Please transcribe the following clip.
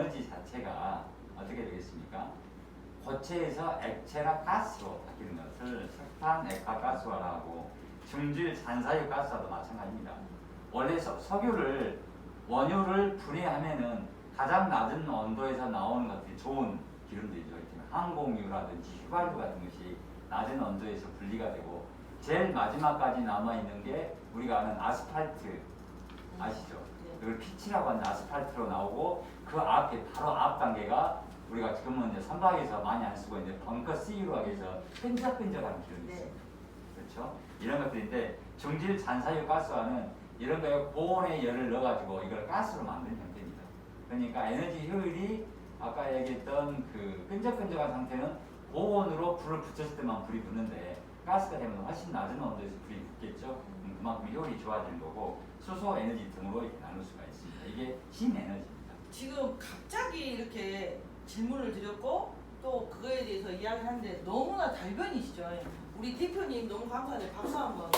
에너지 자체가 어떻게 되겠습니까? 고체에서 액체나 가스로 바뀌는 것을 석탄 액화 가스화라고 중질 잔사유 가스화도 마찬가지입니다. 원래 석, 석유를 원유를 분해하면은 가장 낮은 온도에서 나오는 것들이 좋은 기름들이죠. 이렇게 항공유라든지 휘발유 같은 것이 낮은 온도에서 분리가 되고 제일 마지막까지 남아 있는 게 우리가 아는 아스팔트 아시죠? 네. 그걸 피치라고 하는 아스팔트로 나오고 그 앞에 바로 앞 단계가 우리가 지금은 이제 선박에서 많이 안 쓰고 이제 벙커 C로 하기 위해서 끈적끈적한 기름이 네. 있어요. 그렇죠? 이런 것들인데 중질 잔사유 가스화는 이런 거에 고온의 열을 넣어가지고 이걸 가스로 만든 형태입니다. 그러니까 에너지 효율이 아까 얘기했던 그 끈적끈적한 상태는 고온으로 불을 붙였을 때만 불이 붙는데 가스가 되면 훨씬 낮은 온도에서 불이 붙겠죠. 음, 그만큼 효율이 좋아지는 거고 수소 에너지 등으로 이렇게 나눌 수가 있습니다. 이게 신에너지입니다. 지금 갑자기 이렇게 질문을 드렸고 또 그거에 대해서 이야기하는데 너무나 달변이시죠. 우리 대표님 너무 감사해요. 박수 한번.